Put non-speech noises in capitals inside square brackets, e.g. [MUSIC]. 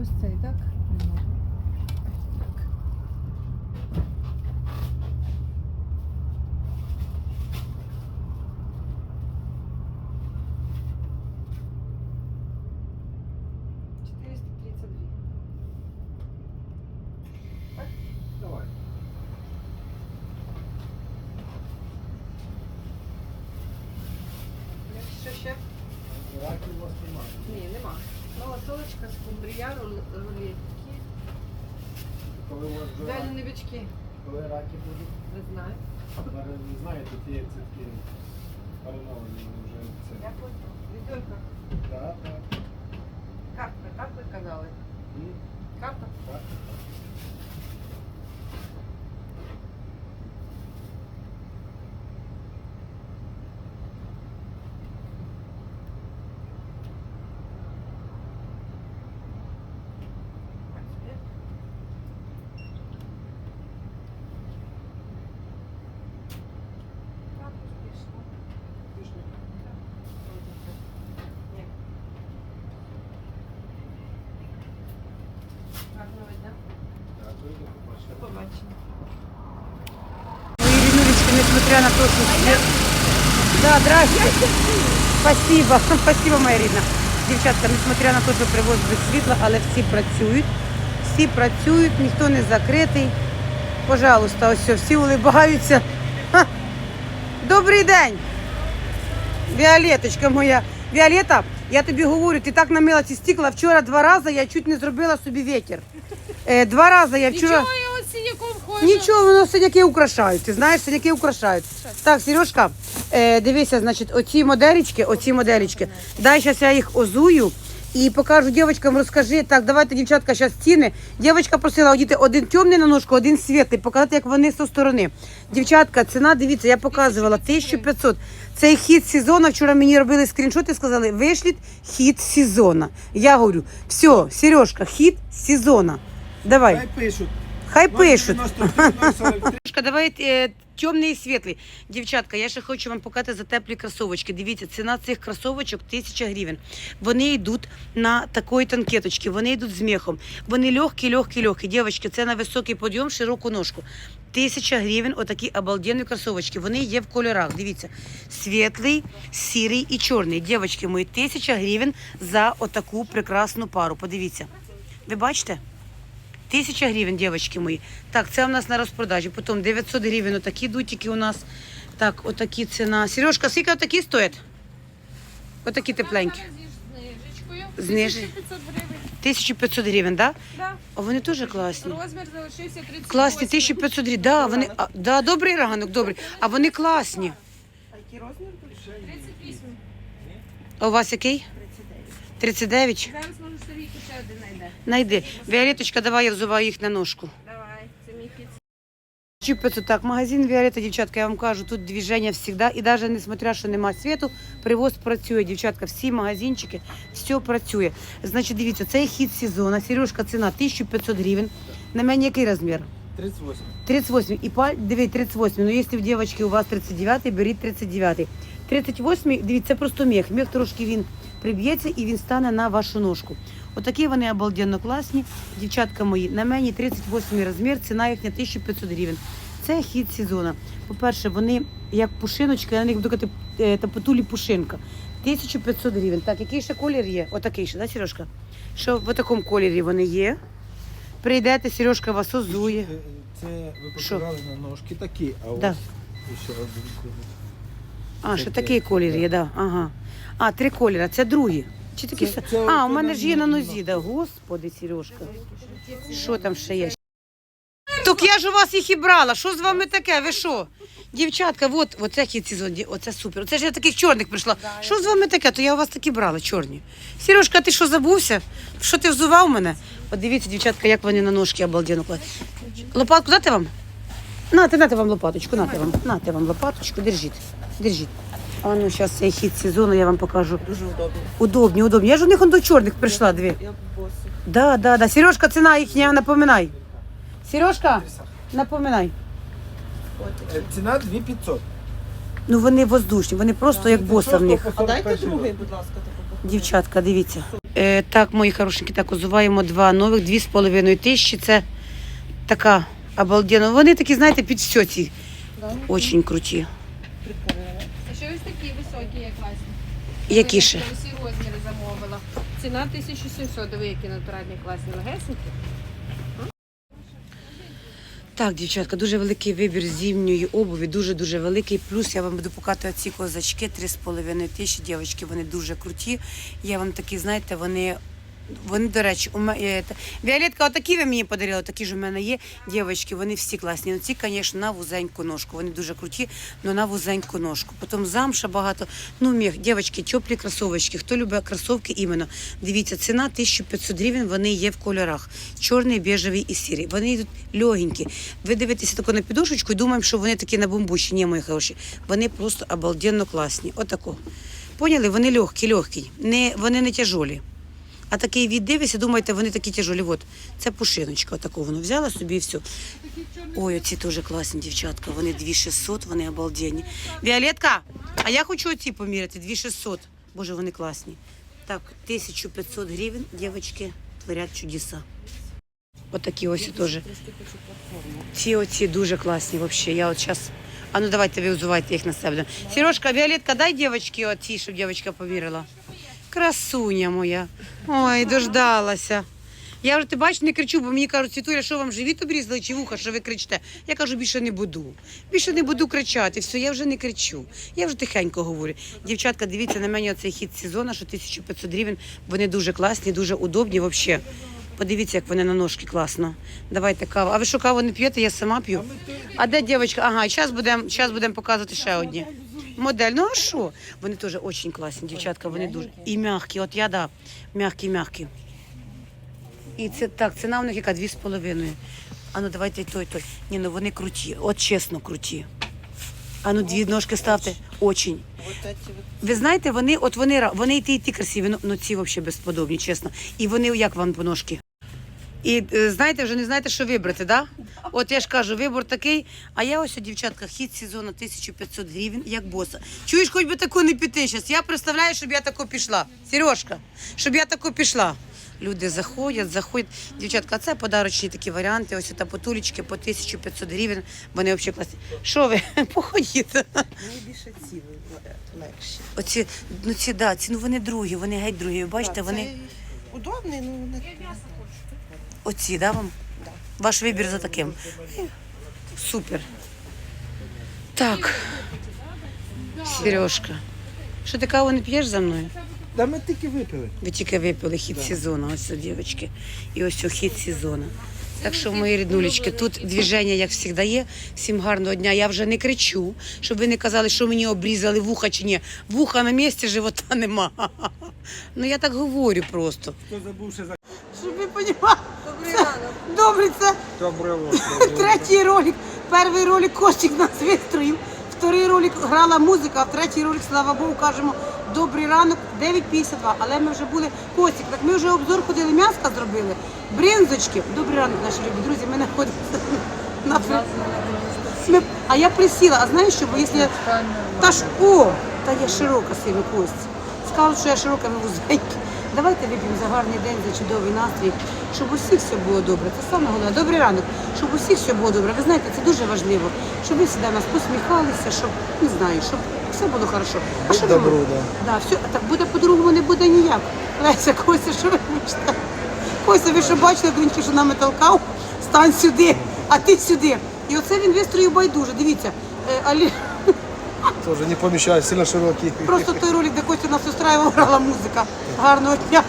Ось цей, так? Не можна. Так. Давай. Що ще? Раків у вас немає. Ні, нема. Малосолочка, скумбрія, рул- рулетки, Коли у вас вже вялені бички. коли раки будуть, Не знаю. зараз ви знаєте, ті як це такі мариновані вони вже це. Я понял. Відьорка. Так, так. Карта, так ви казали? М, Карта? так. Так, Побачення. До побачення. Несмотря на то, что свет... Да, здрасте. Спасибо, [LAUGHS] спасибо, моя рідна. Дівчатка, несмотря на те, що привоз без світла, але всі працюють. Всі працюють, ніхто не закритий. Пожалуйста, ось все, всі улибаються. Ха. Добрий день. Віолеточка моя. Віолета, я тобі говорю, ти так намила ці стекла. Вчора два рази я чуть не зробила собі вітер. Е, два рази я вчора... Синяком хожу. Нічого, воно синяки украшають. Ти знаєш, синяки украшають. Так, Сережка, е, дивися, значить, оці моделічки, оці моделічки. Дай зараз я їх озую і покажу дівчаткам, розкажи. Так, давайте, дівчатка, зараз ціни. Дівчатка просила одіти один темний на ножку, один світлий, показати, як вони зі сторони. Дівчатка, ціна, дивіться, я показувала 1500. Цей хід сезону. Вчора мені робили скріншоти, сказали, вишліть хід сезону. Я говорю, все, Сережка, хід сезону. Давай. Хай пишуть. Хай пишуть. 0,93. Дівчатка, давайте е, темний і світлий. Дівчатка, я ще хочу вам показати за теплі кросовочки. Дивіться, ціна цих кросовочок 1000 гривень. Вони йдуть на такої танкеточки, вони йдуть з мехом. Вони легкі, легкі, легкі. Дівчатки, це на високий подйом, широку ножку. Тисяча гривень, отакі обалденні кросовочки. Вони є в кольорах. Дивіться, світлий, сірий і чорний. Дівчатки мої, тисяча гривень за отаку прекрасну пару. Подивіться. Ви бачите? Тисяча гривень, дівчатки мої. Так, це у нас на розпродажі. Потім 900 гривень отакі дутики у нас. Так, отакі ціна. Сережка, скільки отакі стоять? Отакі тепленькі. З знижечкою. Знижи. 1500 гривень. 1500 гривень, так? Да? Да. А вони теж класні. Розмір залишився 38. Класні, 1500 гривень. Да, вони, а, да, добрий ранок, добрий. А вони класні. 38. А у вас який? 39. Зараз можу собі ще один знайде. Найди. Віолеточка, давай я взуваю їх на ножку. Давай, це мій. Чіпиться так, магазин Віолетта, дівчатка, я вам кажу, тут движення завжди. І навіть несмотря, що нема світу, привоз працює, дівчатка, всі магазинчики, все працює. Значить, дивіться, цей хід сезону, Сережка, ціна 1500 гривень. На мене який розмір? 38. 38. І паль, диви, 38. Ну, якщо в дівчатки у вас 39, беріть 39. 38, дивіться, це просто мех. Мех трошки він приб'ється і він стане на вашу ножку. Отакі вони обалденно класні. Дівчатка мої, на мені 38 розмір, ціна їхня 1500 гривень. Це хід сезону. По-перше, вони як пушиночка, я на них буду казати е, та потулі пушинка. 1500 гривень. Так, який ще колір є? Отакий ще, да, Сережка? Що в такому кольорі вони є. Прийдете, Сережка вас озує. Е, Це ви Що? показали на ножки такі, а Да. вас ще один. А, ще такий колір є, да. да. Ага. А, три кольори, це другі. Чи такі Це- са- це А, у мене ж є на нозі, да. Господи, Сережка. Що там ще є? Так я ж у вас їх і брала. Що з вами таке? Ви що? Дівчатка, от, оце хід сезон, оце супер. Оце ж я таких чорних прийшла. Що з вами таке? То я у вас такі брала, чорні. Сережка, ти що забувся? Що ти взував мене? От дивіться, дівчатка, як вони на ножки обалденно кладуть. Лопатку дати вам? Нате, нате вам лопаточку, нате вам, нате вам лопаточку, держіть, держіть. А ну, зараз цей хід сезону я вам покажу. Дуже удобно. Удобні, удобні. Я ж у них он до чорних прийшла, дві. Я босик. Да, да, да. Сережка, ціна їхня, напоминай. Сережка, напоминай. Е, Ціна 2500. Ну вони воздушні, вони просто як боса в них. А дайте другий, будь ласка, таку. Дівчатка, дивіться. Е, так, мої хорошенькі, так, озуваємо два нових, дві з половиною тисячі. Це така обалденна. Вони такі, знаєте, під все ці. Очень круті. А ще ось такі високі, як класні. Які ще? Я Усі розміри замовила. Ціна 1700, диви, які натуральні класні легесенькі. Так, дівчатка, дуже великий вибір зимньої обуві, дуже-дуже великий. Плюс я вам буду показувати ці козачки 3,5 тисячі. Дівчатки, вони дуже круті. Я вам такі, знаєте, вони. Вони, до речі, у мене Віолетка, отакі ви мені подарили, такі ж у мене є. Дівчатки, вони всі класні. Ну ці, звісно, на вузеньку ножку. Вони дуже круті, але на вузеньку ножку. Потім замша багато. Ну, міг, дівчатки, теплі кросовочки. Хто любить кросовки, іменно. Дивіться, ціна 1500 гривень, вони є в кольорах. Чорний, біжевий і сірий. Вони йдуть легенькі. Ви дивитеся таку на підошечку і думаємо, що вони такі набумбущі. Ні, мої хороші. Вони просто обалденно класні. Отако. Поняли? Вони легкі, легкі. Не, вони не тяжолі. А такий від дивишся, думаєте, вони такі тяжолі. От, це пушиночка, отаку воно взяла собі і все. Ой, оці теж класні дівчатка. Вони 2600, вони обалденні. Віолетка, а я хочу оці поміряти, 2600. Боже, вони класні. Так, 1500 гривень, дівчатки, творять чудеса. Отакі ось теж. Ці оці дуже класні взагалі. Я от зараз. А ну давайте ви їх на себе. Сережка, Віолетка, дай дівчатки оці, щоб дівчатка поміряла. Красуня моя. Ой, дождалася. Я вже ти бачиш, не кричу, бо мені кажуть, Світуля, що вам живіт обрізали чи вуха, що ви кричите? Я кажу, більше не буду. Більше не буду кричати. Все, я вже не кричу. Я вже тихенько говорю. Дівчатка, дивіться на мене оцей хід сезону, що 1500 гривень. Вони дуже класні, дуже удобні взагалі. Подивіться, як вони на ножки класно. Давайте каву. А ви що каву не п'єте? Я сама п'ю. А де дівчатка? Ага, зараз будемо будем показувати ще одні. Модель. Ну а що? Вони теж дуже класні, дівчатка, вони дуже. І м'які. От я да, м'які, м'які. І це так, ціна в них яка дві з половиною. А ну давайте той, той. Ні, ну вони круті, от чесно круті. А ну дві ножки ставте. Очень. Ви знаєте, вони, от вони, вони і ті, і ті красиві, ну, ну ці взагалі безподобні, чесно. І вони як вам по ножки? І е, знаєте, вже не знаєте, що вибрати, да? От я ж кажу, вибор такий. А я ось, дівчатка, хід сезону 1500 гривень, як боса. Чуєш, хоч би таку не піти зараз. Я представляю, щоб я тако пішла. Сережка, щоб я тако пішла. Люди заходять, заходять. Дівчатка, це подарочні такі варіанти. Ось та потулечки по 1500 гривень. Вони взагалі класні. Що ви? [LAUGHS] Походіть. Мені більше ці легші. Оці, ну ці, да, ці, ну вони другі, вони геть другі. Бачите, вони. це удобний, ну не Оці, да, вам? Ваш вибір за таким. Супер. Так. Сережка. Що ти каву не п'єш за мною? Да ми тільки випили. Ви тільки випили хід сезону, ось о, дівчатки. І ось о, хід сезону. Так що, мої ріднулечки, тут движення, як завжди, є. Всім гарного дня. Я вже не кричу, щоб ви не казали, що мені обрізали вуха чи ні. Вуха на місці, живота нема. [LAUGHS] Ну я так говорю просто. Хто забув за Щоб ви розуміли. Добрий ранок. Добре, це. [LAUGHS] Третій ролик. Перший ролик Костик нас вистроїв. Вторий ролик грала музика, а третій ролик, слава Богу, кажемо добрий ранок, 9.52. Але ми вже були Костик. Так ми вже обзор ходили, м'яска зробили. Бринзочки. Добрий ранок, наші любі друзі. Ми знаходимося [LAUGHS] на ми... А я присіла, а знаєш що? Бо якщо... Та ж о, та я широка сильно Кость. Сказали, що я широка, ми вузенька. Давайте вип'ємо за гарний день, за чудовий настрій, щоб усіх все було добре. Це саме головне. Добрий ранок, щоб усіх все було добре. Ви знаєте, це дуже важливо, щоб ви завжди нас посміхалися, щоб не знаю, щоб все було хорошо. А що робите? да. Да, все, так буде по-другому, не буде ніяк. Леся, Костя, що ви хочете? Костя, ви що бачили, він що нами толкав? Стань сюди, а ти сюди. І оце він вистроїв байдуже. Дивіться, е, Алі... Тоже не поміщає, сильно широкий. Просто той ролик, де Костя нас устраював, грала музика. Гарного дня.